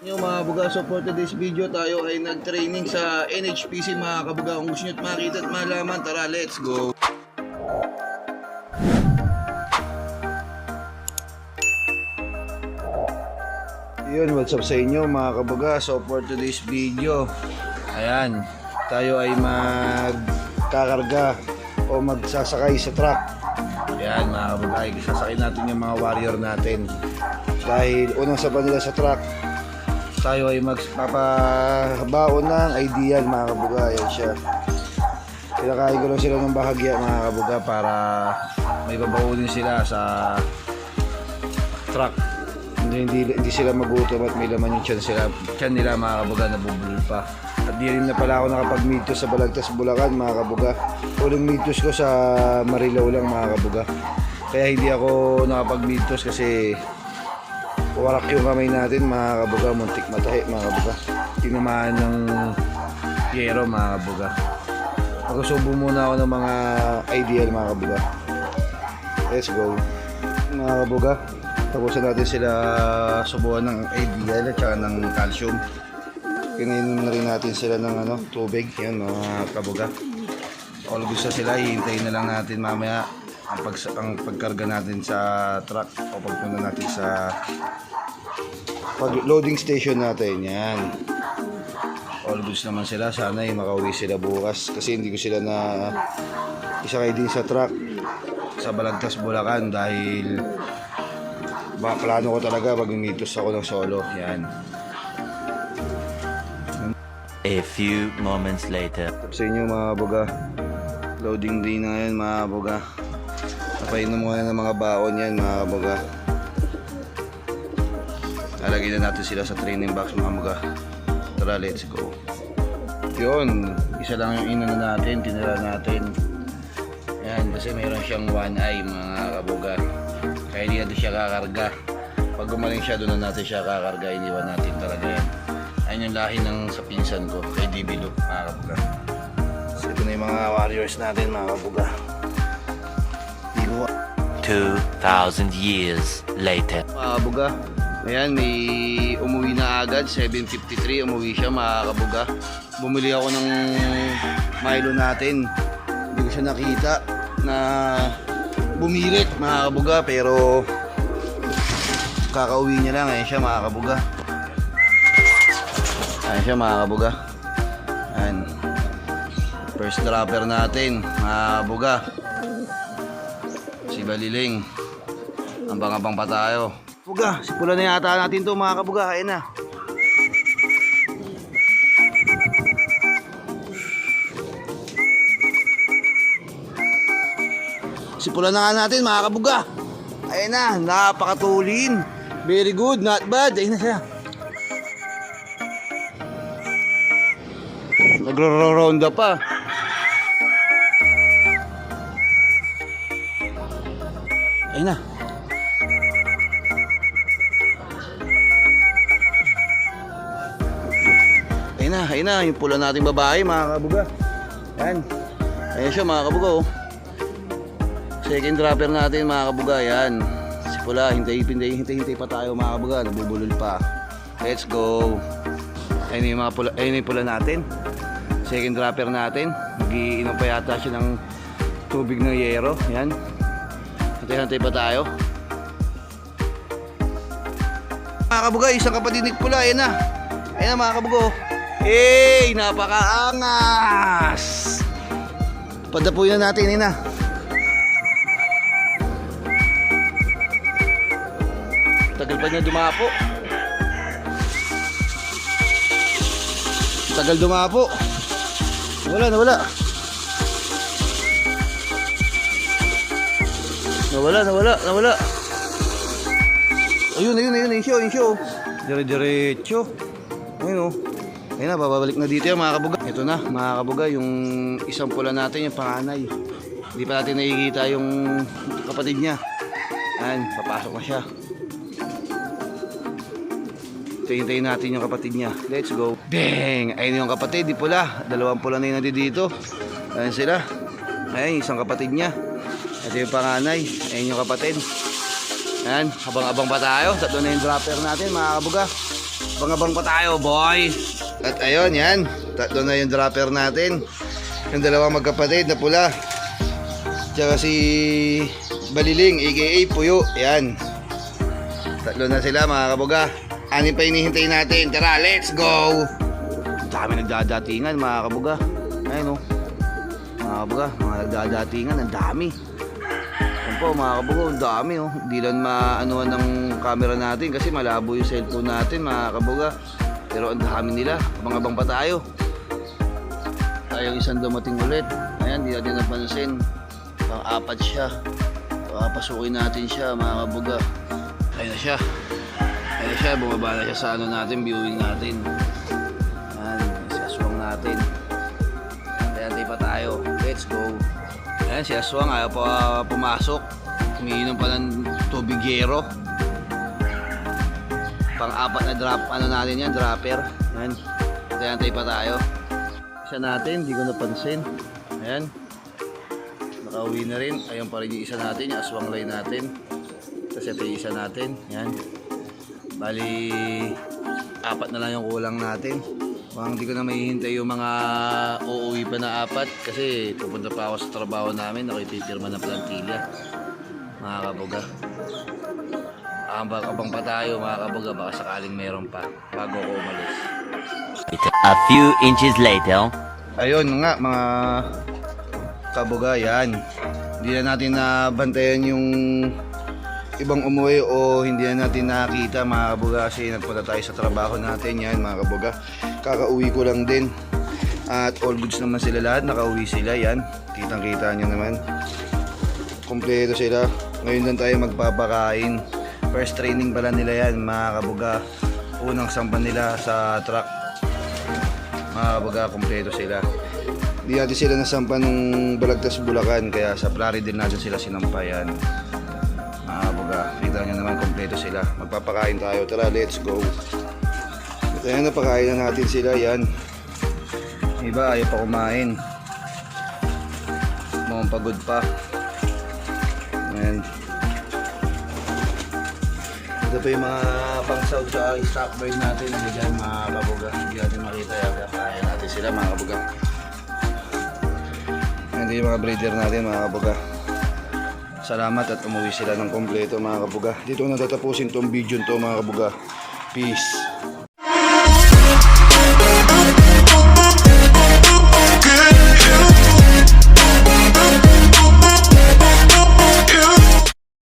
Yung mga kabuga, so for today's video tayo ay nag-training sa NHPC mga kabuga. Kung gusto nyo at makita at malaman, tara let's go! Yun, what's up sa inyo mga kabuga? So for today's video, ayan, tayo ay magkakarga o magsasakay sa truck. Ayan mga kabuga, ay sasakay natin yung mga warrior natin. Dahil unang saban nila sa truck, tayo ay magpapabaon ng ideal mga kabuga. Ayan siya. Pinakain ko lang sila ng bahagya mga kabuga para may babaunin sila sa truck. Hindi, hindi, hindi sila magutom at may laman yung tiyan, sila, tiyan nila mga kabuga nabubulol pa. At di rin na pala ako nakapag-meetos sa Balagtas, Bulacan mga kabuga. Uling meetos ko sa Marilao lang mga kabuga. Kaya hindi ako nakapag-meetos kasi warak yung kamay natin mga kabuga. Muntik matahi mga kabuga. Tinamaan ng yero mga kabuga. Magsusubo muna ako ng mga ideal mga kabuga. Let's go. Mga kabuga. Tapusan natin sila subuhan ng ideal at saka ng calcium. Kinainom na rin natin sila ng ano, tubig. Yan mga kabuga. All gusto sila, hihintayin na lang natin mamaya ang, pag, ang pagkarga natin sa truck o pagpunta natin sa pag loading station natin. Yan. All goods naman sila. Sana ay makauwi sila bukas kasi hindi ko sila na isakay din sa truck sa Balagtas, Bulacan dahil ba, plano ko talaga pag mitos ako ng solo. Yan. A few moments later. Sa inyo mga buga. Loading day na ngayon mga buga. Napainom muna ng mga baon yan mga buga. Lalagyan na natin sila sa training box mga buga. Tara, let's go. Yun, isa lang yung inano natin, tinira natin. Yan, kasi mayroon siyang one eye mga kabuga. Kaya hindi natin siya kakarga. Pag gumaling siya, doon na natin siya kakarga. Iniwan natin talaga yan. Ayun yung lahi ng sa pinsan ko, kay Loop, mga kabuga. So, ito na yung mga warriors natin, mga kabuga. Di ko 2,000 years later. mga kabuga. Ayan, may umuwi na agad, 7.53, umuwi siya mga kabuga. Bumili ako ng Milo natin. Hindi ko siya nakita na bumirit mga kabuga, pero kakauwi niya lang. Ayan siya mga kabuga. Ayan siya mga kabuga. Ayan. First dropper natin, mga kabuga. Si Baliling. Ambang-abang pa tayo. Kabuga, sipula na yata natin to mga kabuga. Ayan na. Sipulan na nga natin mga kabuga. Ayan na, napakatulin. Very good, not bad. Ayan na siya. Nagro-ronda pa. Ayun na. Ayun na, ayun na. Yung pula nating babae, mga kabuga. Ayan. Ayan siya, mga kabuga, oh. Second dropper natin, mga kabuga. Ayan. Si pula, hintay, hintay, hintay, hintay pa tayo, mga kabuga. Nabubulol pa. Let's go. Ayun yung mga pula, ayun yung pula natin. Second dropper natin. Magiinom pa yata siya ng tubig ng yero. Yan. Hintay-hintay pa tayo. Mga kabuga, isang kapatinig pula. Ayan na. Ayan na mga kabugo. Hey, napakaangas! Padapuin na natin, ina. Tagal pa niya dumapo. Tagal dumapo. Wala, nawala. Nawala, nawala, nawala. Ayun, ayun, ayun, ayun siya, ayun siya. oh. Dire-diretso. Ayun oh. Ayun na, babalik na dito yan mga kabuga. Ito na, mga kabuga, yung isang pula natin, yung panganay. Hindi pa natin nakikita yung kapatid niya. Ayan, papasok na siya. Hintayin natin yung kapatid niya. Let's go. Bang! Ayun yung kapatid, di pula. Dalawang pula na yung nandito. Ayan sila. Ayan, isang kapatid niya. Ito yung panganay. Ayan yung kapatid. Ayan, habang-abang pa tayo. Tatlo na yung dropper natin, mga kabuga. Bangabang pa tayo, boy. At ayun, yan. Tatlo na yung dropper natin. Yung dalawang magkapatid na pula. Tsaka si Baliling, aka Puyo. Yan. Tatlo na sila, mga kabuga. Anin pa hinihintay natin. Tara, let's go! Ang dami nagdadatingan, mga kabuga. Ayun, oh. Mga kabuga, mga nagdadatingan. Ang dami. Po mga kabugo, ang dami oh. Hindi lang maanuhan ng camera natin kasi malabo yung cellphone natin mga kabuga. Pero ang dami nila, abang-abang pa tayo. Tayong isang dumating ulit. Ayan, di natin napansin. Pang-apat siya. Papasukin natin siya mga kabuga. Ayun na siya. Ayun na siya, bumaba na siya sa ano natin, viewing natin. Ayan, si aswang natin. Antay-antay pa tayo. Let's go. Ayan, si Aswang ayaw pa pumasok. Umiinom pa ng tubigero. Pang-apat na drop, ano natin yan, dropper. Ayan, antay-antay pa tayo. Isa natin, di ko napansin. Ayan. Nakauwi na rin. Ayun pa rin yung isa natin, yung aswang line natin. Tapos ito yung isa natin. Ayan. Bali, apat na lang yung kulang natin. Mukhang hindi ko na mahihintay yung mga uuwi pa na apat kasi pupunta pa ako sa trabaho namin. Nakipipirma na plantilla. Mga kabuga. Ambang abang pa tayo mga kabuga. Baka sakaling meron pa bago ako umalis. A few inches later. Ayun nga mga kabuga yan. Hindi na natin nabantayan yung ibang umuwi o hindi na natin nakita mga kabuga kasi nagpunta tayo sa trabaho natin yan mga kabuga. Kakauwi ko lang din. At all goods naman sila lahat. Nakauwi sila yan. Kitang kita nyo naman. Kompleto sila. Ngayon lang tayo magpapakain. First training pala nila yan mga kabuga. Unang sampan nila sa truck mga kabaga, kompleto sila. Hindi natin sila nasampa nung Balagtas Bulacan, kaya sa Plaridel natin sila sinampayan. Kompleto sila. Magpapakain tayo, tara, let's go. At ayan, napakain na natin sila, yan. Iba, ayaw pa kumain. Mukhang pagod pa. Ayan. Ito pa yung mga pang-south sa stock bird natin. Hindi dyan mga kabuga. Hindi natin makita yan. Kaya natin sila mga kabuga. Hindi yung mga breeder natin mga kabuga. Salamat at umuwi sila ng kompleto mga kabuga. Dito ko natatapusin tong video to mga kabuga. Peace.